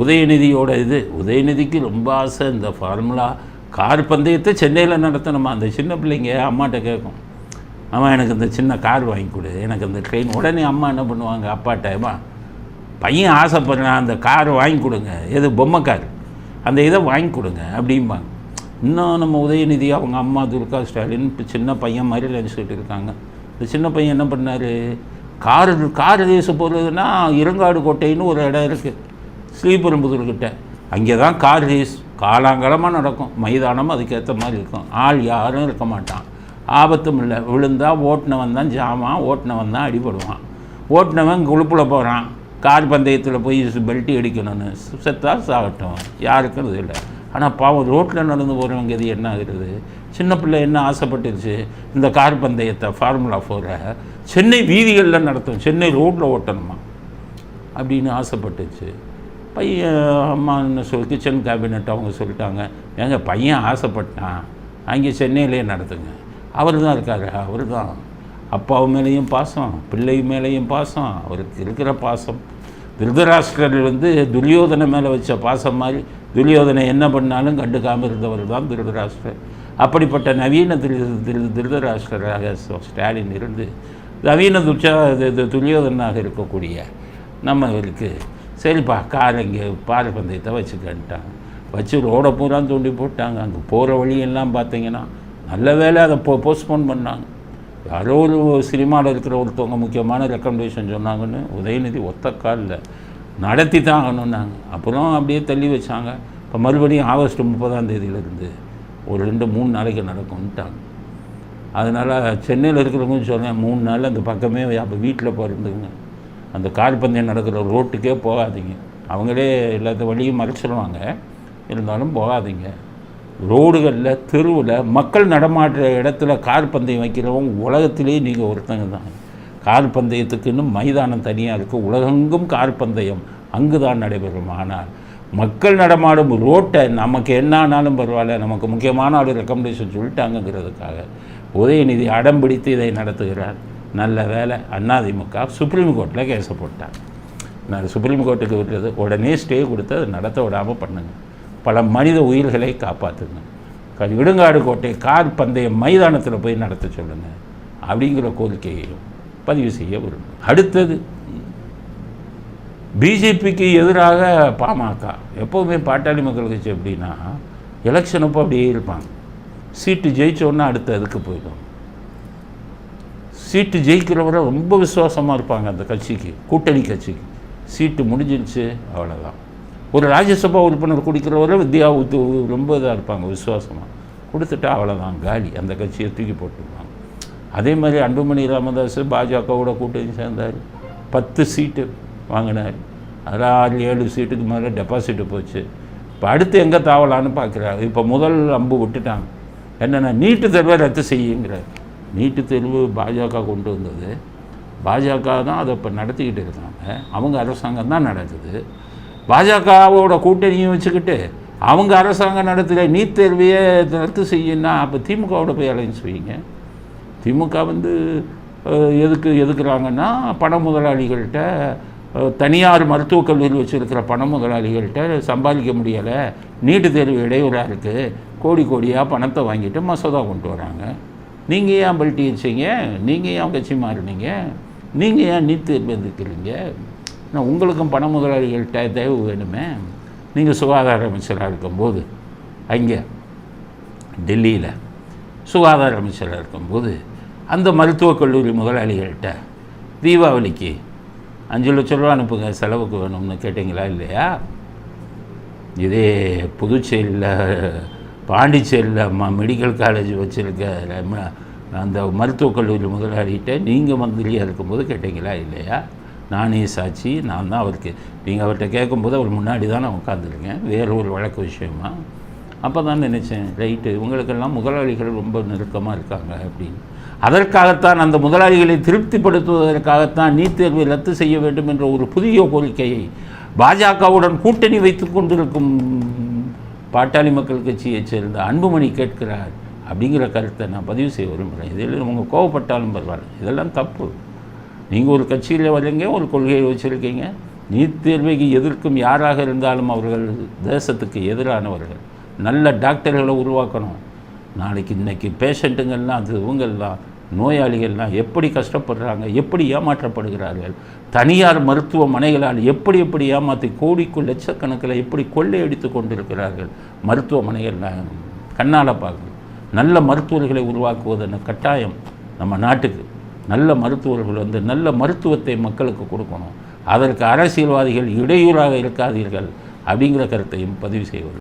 உதயநிதியோட இது. உதயநிதிக்கு ரொம்ப ஆசை. இந்த ஃபார்முலா கார் பந்தயத்தை சென்னையில் நடத்தணுமா? அந்த சின்ன பிள்ளைங்க அம்மாட்ட கேட்கும். அம்மா எனக்கு இந்த சின்ன கார் வாங்கி கொடு. எனக்கு இந்த ட்ரெயின் உடனே அம்மா என்ன பண்ணுவாங்க? அப்பாட்டேமா பையன் ஆசைப்படுறான் அந்த கார் வாங்கி கொடுங்க. எது பொம்மை கார். அந்த இதை வாங்கி கொடுங்க. அப்படிம்பாங்க. இன்னும் நம்ம உதயநிதி அவங்க அம்மா துர்கா ஸ்டாலின் இப்போ சின்ன பையன் மாதிரி நினச்சிக்கிட்டு இருக்காங்க. இந்த சின்ன பையன் என்ன பண்ணார்? கார் கார் ரேஸ் போகிறதுனா இருங்காடு கோட்டைன்னு ஒரு இடம் இருக்குது ஸ்ரீபெரும்புதூர்கிட்ட. அங்கே தான் கார் ரேஸ் காலாங்காலமாக நடக்கும். மைதானம் அதுக்கேற்ற மாதிரி இருக்கும். ஆள் யாரும் இருக்க மாட்டான். ஆபத்தும் இல்லை. விழுந்தால் ஓட்டினவன் தான் ஜாமான் ஓட்டினவன் தான் அடிபடுவான். ஓட்டினவன் குழுப்பில் போகிறான் கார் பந்தயத்தில் போய் பெல்ட்டி அடிக்கணும்னு செத்தா சாகட்டும். யாருக்கும் இது இல்லை. ஆனால் பாவம் ரோட்டில் நடந்து போகிறவங்க இது என்ன ஆகுறது? சின்ன பிள்ளை என்ன ஆசைப்பட்டுருச்சு? இந்த கார் பந்தயத்தை ஃபார்முலா ஃபோரை சென்னை வீதிகளில் நடத்தும். சென்னை ரோட்டில் ஓட்டணுமா? அப்படின்னு ஆசைப்பட்டுச்சு. பையன் அம்மா என்ன சொல் கிச்சன் கேபினட் அவங்க சொல்லிட்டாங்க. ஏங்க பையன் ஆசைப்பட்டான். அங்கே சென்னையிலே நடத்துங்க. அவர் தான் இருக்காரு. அவர் தான். அப்பாவு மேலேயும் பாசம் பிள்ளை மேலேயும் பாசம் அவருக்கு இருக்கிற பாசம். திருதராஷ்டிரர் வந்து துரியோதனை மேலே வச்ச பாசம் மாதிரி துரியோதனை என்ன பண்ணாலும் கண்டுக்காமல் இருந்தவர் தான் திருதராஷ்டிரர். அப்படிப்பட்ட நவீன திரு திரு திருதராஷ்டிரராக ஸ்டாலின் இருந்து நவீன துச்சா இது- இது துரியோதனாக இருக்கக்கூடிய நம்ம இருக்குது சரிப்பா கார் இங்கே பாறை பந்தயத்தை வச்சுக்கன்ட்டாங்க. வச்சு ரோடை பூரா தூண்டி போட்டாங்க. அங்கே போகிற வழியெல்லாம் பார்த்தீங்கன்னா நல்ல வேளை அதை போ போஸ்ட்போன் பண்ணாங்க. யாரோ ஒரு சினிமாவில் இருக்கிற ஒருத்தவங்க முக்கியமான ரெக்கமெண்டேஷன் சொன்னாங்கன்னு உதயநிதி ஒத்த காலில் நடத்தி தான் ஆகணுன்னாங்க அப்புறம் அப்படியே தள்ளி வச்சாங்க. இப்போ மறுபடியும் ஆகஸ்ட் முப்பதாம் தேதியிலேருந்து ஒரு ரெண்டு மூணு நாளைக்கு நடக்கும்ட்டாங்க. அதனால் சென்னையில் இருக்கிறவங்க சொன்னேன் மூணு நாள் அந்த பக்கமே அப்போ வீட்டில் பிறந்துங்க அந்த கால்பந்தயம் நடக்கிற ரோட்டுக்கே போகாதீங்க. அவங்களே எல்லாத்த வழியும் மறைச்சிடுவாங்க இருந்தாலும் போகாதீங்க. ரோடுகளில் தெருவில் மக்கள் நடமாடுற இடத்துல கார் பந்தயம் வைக்கிறவங்க உலகத்திலே நீங்கள் ஒருத்தங்க தான். கார் பந்தயத்துக்குன்னு மைதானம் தனியாக இருக்குது உலகெங்கும் கார் பந்தயம் அங்கு தான் நடைபெறும். ஆனால் மக்கள் நடமாடும் ரோட்டை நமக்கு என்ன ஆனாலும் பரவாயில்ல. நமக்கு முக்கியமான ஒரு ரெக்கமெண்டேஷன் சொல்லிட்டாங்கங்கிறதுக்காக உதயநிதி அடம் பிடித்து இதை நடத்துகிறார். நல்ல வேலை. அதிமுக சுப்ரீம் கோர்ட்டில் கேஸை போட்டாங்க. நான் சுப்ரீம் கோர்ட்டுக்கு விட்டது உடனே ஸ்டே கொடுத்து அதை நடத்த விடாமல் பண்ணுங்க. பல மனித உயிர்களை காப்பாற்றுங்க க- இடுங்காடு கோட்டை கார் பந்தயம் மைதானத்தில் போய் நடத்த சொல்லுங்க. அப்படிங்கிற கோரிக்கையையும் பதிவு செய்ய விரும்புகிறேன் அடுத்தது பிஜேபிக்கு எதிராக பாமக எப்போவுமே பாட்டாளி மக்கள் கட்சி எப்படின்னா எலெக்ஷன் அப்போ அப்படியே இருப்பாங்க. சீட்டு ஜெயிச்சோன்னா அடுத்த அதுக்கு போயிடும் சீட்டு ஜெயிக்கிறவரை ரொம்ப விசுவாசமாக இருப்பாங்க அந்த கட்சிக்கு கூட்டணி கட்சிக்கு. சீட்டு முடிஞ்சிருச்சு அவ்வளோதான் ஒரு ராஜ்யசபா உறுப்பினர் குடிக்கிறவரை வித்யா உத்து ரொம்ப இதாக இருப்பாங்க விசுவாசமாக கொடுத்துட்டா அவ்வளோதான் காலி. அந்த கட்சியை தூக்கி போட்டுருவாங்க. அதே மாதிரி அன்புமணி ராமதாஸ் பாஜகவோட கூட்டணி சேர்ந்தார். பத்து சீட்டு வாங்கினார். அதில் ஆறு ஏழு சீட்டுக்கு மேலே டெபாசிட்டு போச்சு. இப்போ அடுத்து எங்கே தாவலான்னு பார்க்குறாரு. இப்போ முதல் அம்பு விட்டுட்டாங்க. என்னென்னா நீட்டு தேர்வை ரத்து செய்யுங்கிறார். நீட்டு தேர்வு பாஜக கொண்டு வந்தது. பாஜக தான் அதை இப்போ நடத்திக்கிட்டு இருக்காங்க. அவங்க அரசாங்கம் தான் நடக்குது பாஜகவோட கூட்டணியும் வச்சுக்கிட்டு அவங்க அரசாங்கம் நடத்துகிற நீட் தேர்வையே ரத்து செய்யுன்னா அப்போ திமுகவோட போய் அலைன்ஸ் வைங்க. திமுக வந்து எதுக்கு எதுக்குறாங்கன்னா பண முதலாளிகள்கிட்ட தனியார் மருத்துவக் கல்லூரி வச்சுருக்கிற பண முதலாளிகள்கிட்ட சம்பாதிக்க முடியலை. நீட்டு தேர்வு இடையூறாக இருக்குது கோடி கோடியாக பணத்தை வாங்கிட்டு மசோதா கொண்டு வராங்க. நீங்கள் ஏன் பல்ட்டி வச்சீங்க நீங்கள் ஏன் கட்சி மாறினீங்க? நீங்கள் ஏன் நீட் தேர்வு எதிர்க்கிறீங்க? நான் உங்களுக்கும் பண முதலாளிகள்கிட்ட தேவை வேணுமே. நீங்கள் சுகாதார அமைச்சராக இருக்கும்போது அங்கே டெல்லியில் சுகாதார அமைச்சராக இருக்கும்போது அந்த மருத்துவக் கல்லூரி முதலாளிகள்கிட்ட தீபாவளிக்கு அஞ்சு லட்ச ரூபா அனுப்புங்க செலவுக்கு வேணும்னு கேட்டிங்களா இல்லையா? இதே புதுச்சேரியில் பாண்டிச்சேரியில் ம மெடிக்கல் காலேஜ் வச்சுருக்க அந்த மருத்துவக் கல்லூரி முதலாளிகிட்ட நீங்கள் மந்திரியாக இருக்கும்போது கேட்டீங்களா? இல்லையா? நானே சாட்சி நான் தான் அவருக்கு. நீங்கள் அவர்கிட்ட கேட்கும்போது அவர் முன்னாடி தான் நான் உட்காந்துருக்கேன் வேறு ஒரு வழக்கு விஷயமா? அப்போ தான் நினச்சேன் ரைட்டு இவங்களுக்கெல்லாம் முதலாளிகள் ரொம்ப நெருக்கமாக இருக்காங்க அப்படின்னு. அதற்காகத்தான் அந்த முதலாளிகளை திருப்திப்படுத்துவதற்காகத்தான் நீட் தேர்வை ரத்து செய்ய வேண்டும் என்ற ஒரு புதிய கோரிக்கையை பாஜகவுடன் கூட்டணி வைத்து கொண்டிருக்கும் பாட்டாளி மக்கள் கட்சியைச் சேர்ந்த அன்புமணி கேட்கிறார் அப்படிங்கிற கருத்தை நான் பதிவு செய்ய விரும்புகிறேன். இதில் உங்கள் கோவப்பட்டாலும் பரவாயில்ல. இதெல்லாம் தப்பு. நீங்கள் ஒரு கட்சியில் வரீங்க ஒரு கொள்கையை வச்சுருக்கீங்க. நீட் தேர்வைக்கு எதிர்க்கும் யாராக இருந்தாலும் அவர்கள் தேசத்துக்கு எதிரானவர்கள். நல்ல டாக்டர்களை உருவாக்கணும். நாளைக்கு இன்றைக்கி பேஷண்ட்டுங்கள்லாம் அது இவங்கெல்லாம் நோயாளிகள்லாம் எப்படி கஷ்டப்படுறாங்க எப்படி ஏமாற்றப்படுகிறார்கள் தனியார் மருத்துவமனைகளால் எப்படி எப்படி ஏமாற்றி கோடிக்குள் லட்சக்கணக்கில் எப்படி கொள்ளையடித்து கொண்டிருக்கிறார்கள் மருத்துவமனைகள்லாம் கண்ணால் பார்க்கணும் நல்ல மருத்துவர்களை உருவாக்குவதன் கட்டாயம்? நம்ம நாட்டுக்கு. நல்ல மருத்துவர்கள் வந்து நல்ல மருத்துவத்தை மக்களுக்கு கொடுக்கணும். அதற்கு அரசியல்வாதிகள் இடையூறாக இருக்காதீர்கள் அப்படிங்கிற கருத்தையும் பதிவு செய்வது.